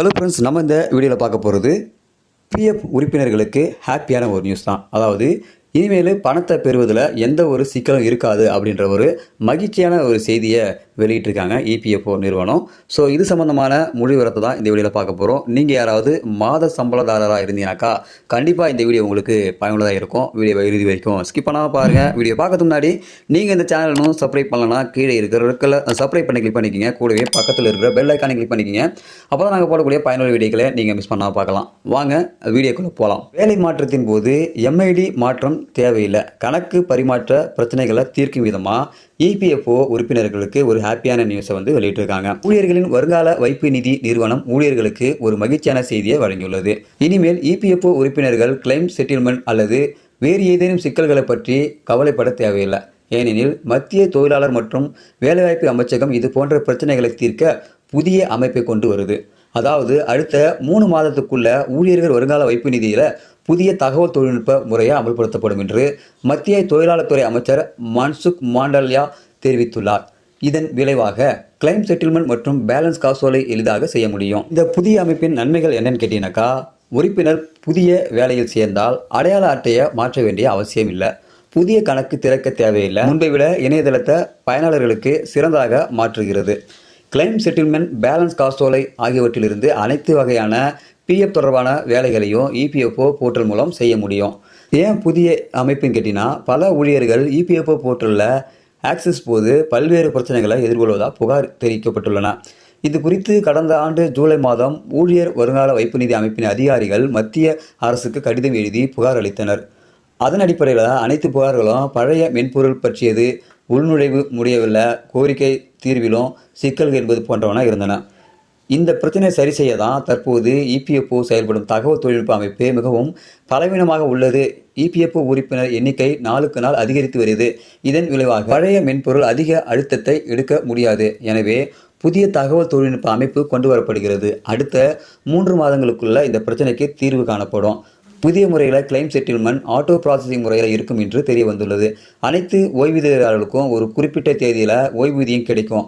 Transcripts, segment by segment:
Hello friends நம்ம இந்த வீடியோவில் பார்க்க போகிறது பிஎஃப் உறுப்பினர்களுக்கு ஹாப்பியான ஒரு நியூஸ் தான். அதாவது இனிமேல் பணத்தை பெறுவதில் எந்த ஒரு சிக்கலும் இருக்காது அப்படின்ற ஒரு மகிழ்ச்சியான ஒரு செய்தியை வெளியிட்டிருக்காங்க இபிஎஃப்ஓ நிறுவனம். ஸோ இது சம்மந்தமான முழு விவரத்தை தான் இந்த வீடியோவில் பார்க்க போகிறோம் நீங்கள் யாராவது மாத சம்பளதாரராக இருந்தீங்கன்னாக்கா கண்டிப்பாக இந்த வீடியோ உங்களுக்கு பயனுள்ளதாக இருக்கும். வீடியோ இறுதி வரைக்கும் ஸ்கிப் பண்ணாமல் பாருங்கள் வீடியோ பார்க்கறதுக்கு முன்னாடி நீங்கள் இந்த சேனலும் சப்ஸ்கிரைப் பண்ணலன்னா கீழே இருக்கிற சப்ஸ்கிரைப் பண்ணி கிளிக் பண்ணிக்கிங்க. கூடவே பக்கத்தில் இருக்கிற பெல் ஐக்கானை கிளிக் பண்ணிக்கிங்க. அப்போ தான் நாங்கள் போடக்கூடிய பயனுள்ள வீடியோக்களை நீங்கள் மிஸ் பண்ணாமல் பார்க்கலாம். வாங்க வீடியோக்குள்ளே போகலாம் வேலை மாற்றத்தின் போது எம்ஐடி மாற்றம் தேவையில்லை. கணக்கு பரிமாற்ற பிரச்சனைகளை தீர்க்கும் விதமாக இபிஎஃப்ஓ உறுப்பினர்களுக்கு ஒரு ஹாப்பியான நியூஸை வந்து வெளியிட்டிருக்காங்க. ஊழியர்களின் வருங்கால வைப்பு நிதி நிறுவனம் ஊழியர்களுக்கு ஒரு மகிழ்ச்சியான செய்தியை வழங்கியுள்ளது. இனிமேல் இபிஎஃப்ஓ உறுப்பினர்கள் கிளைம் செட்டில்மெண்ட் அல்லது வேறு ஏதேனும் சிக்கல்களை பற்றி கவலைப்பட தேவையில்லை. ஏனெனில் மத்திய தொழிலாளர் மற்றும் வேலைவாய்ப்பு அமைச்சகம் இது போன்ற பிரச்சனைகளை தீர்க்க புதிய அமைப்பை கொண்டு வருது. அதாவது அடுத்த மூணு மாதத்துக்குள்ள ஊழியர்கள் வருங்கால வைப்பு நிதியில் புதிய தகவல் தொழில்நுட்ப முறையை அமல்படுத்தப்படும் என்று மத்திய தொழிலாளர் துறை அமைச்சர் மன்சுக் மாண்டல்யா தெரிவித்துள்ளார். இதன் விளைவாக கிளைம் செட்டில்மெண்ட் மற்றும் பேலன்ஸ் காசோலை எளிதாக செய்ய முடியும். இந்த புதிய அமைப்பின் நன்மைகள் என்னன்னு கேட்டீங்கன்னாக்கா உறுப்பினர் புதிய வேலையில் சேர்ந்தால் அடையாள அட்டையை மாற்ற வேண்டிய அவசியம் இல்லை. புதிய கணக்கு திறக்க தேவையில்லை. முன்பை விட இணையதளத்தை பயனாளர்களுக்கு சிறந்ததாக மாற்றுகிறது. கிளைம் செட்டில்மெண்ட் பேலன்ஸ் காசோலை ஆகியவற்றிலிருந்து அனைத்து வகையான பிஎஃப் தொடர்பான வேலைகளையும் இபிஎஃப்ஓ போர்ட்டல் மூலம் செய்ய முடியும். ஏன் புதிய அமைப்புன்னு கேட்டிங்கன்னா பல ஊழியர்கள் இபிஎஃப்ஓ போர்ட்டலில் ஆக்சஸ் போது பல்வேறு பிரச்சனைகளை எதிர்கொள்வதாக புகார் தெரிவிக்கப்பட்டுள்ளன. இது குறித்து கடந்த ஆண்டு ஜூலை மாதம் ஊழியர் வருங்கால வைப்பு நிதி அமைப்பின் அதிகாரிகள் மத்திய அரசுக்கு கடிதம் எழுதி புகார் அளித்தனர். அதன் அடிப்படையில் அனைத்து புகார்களும் பழைய மென்பொருள் பற்றியது உள்நுழைவு முடியவில்லை கோரிக்கை தீர்விலும் சிக்கல்கள் என்பது போன்றவன இருந்தன. இந்த பிரச்சனை சரி செய்ய தான் தற்போது இபிஎஃப்ஓ செயல்படும் தகவல் தொழில்நுட்ப அமைப்பு மிகவும் பலவீனமாக உள்ளது. இபிஎஃப்ஓ உறுப்பினர் எண்ணிக்கை நாளுக்கு நாள் அதிகரித்து வருகிறது இதன் விளைவாக பழைய மென்பொருள் அதிக அழுத்தத்தை எடுக்க முடியாது. எனவே புதிய தகவல் தொழில்நுட்ப அமைப்பு கொண்டு வரப்படுகிறது. அடுத்த மூன்று மாதங்களுக்குள்ள இந்த பிரச்சனைக்கு தீர்வு காணப்படும். புதிய முறையில் கிளைம் செட்டில்மெண்ட் ஆட்டோ ப்ராசஸிங் முறையில் இருக்கும் என்று தெரிய வந்துள்ளது அனைத்து ஓய்வூதியர்களுக்கும் ஒரு குறிப்பிட்ட தேதியில் ஓய்வூதியம் கிடைக்கும்.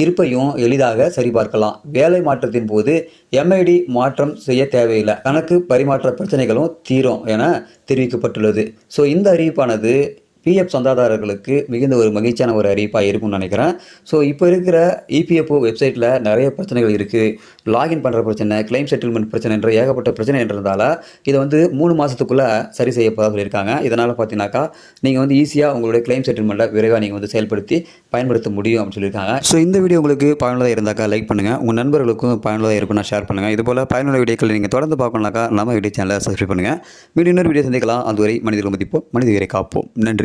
இருப்பையும் எளிதாக சரிபார்க்கலாம். வேலை மாற்றத்தின் போது எம்ஐடி மாற்றம் செய்ய தேவையில்லை. கணக்கு பரிமாற்ற பிரச்சனைகளும் தீரும் என தெரிவிக்கப்பட்டுள்ளது. ஸோ இந்த அறிவிப்பானது பிஎஃப் சந்தாதாரர்களுக்கு மிகுந்த ஒரு மகிழ்ச்சியான ஒரு அறிவிப்பாக இருக்கும்னு நினைக்கிறேன். ஸோ இப்போ இருக்கிற இபிஎஃப்ஓ வெப்சைட்டில் நிறைய பிரச்சனைகள் இருக்குது லாகின் பண்ணுற பிரச்சனை கிளைம் செட்டில்மெண்ட் பிரச்சனை என்ற ஏகப்பட்ட பிரச்சனை என்றதால இதை வந்து மூணு மாதத்துக்குள்ளே சரி செய்யப்போதாக சொல்லியிருக்காங்க. இதனால் பார்த்தீங்கன்னாக்கா நீங்கள் வந்து ஈஸியாக உங்களுடைய கிளைம் செட்டில்மெண்ட்டை விரைவாக நீங்கள் வந்து செயல்படுத்தி பயன்படுத்த முடியும் அப்படின்னு சொல்லியிருக்காங்க. ஸோ இந்த வீடியோ உங்களுக்கு பயனுள்ளதாக இருந்தாக்கா லைக் பண்ணுங்கள் உங்கள் நண்பர்களுக்கும் பயனுள்ளதாக இருக்கும்னா ஷேர் பண்ணுங்கள் இதுபோல் பயனுள்ள வீடியோக்கள் நீங்கள் தொடர்ந்து பார்க்கணுனாக்கா நம்ம வீடியோ சேனலை சப்ஸ்கிரைப் பண்ணுங்கள் மீண்டும் இன்னொரு வீடியோ சந்திக்கலாம். அதுவரை மனிதர்கள் மதிப்போம் மனித உயிரை காப்போம். நன்றி.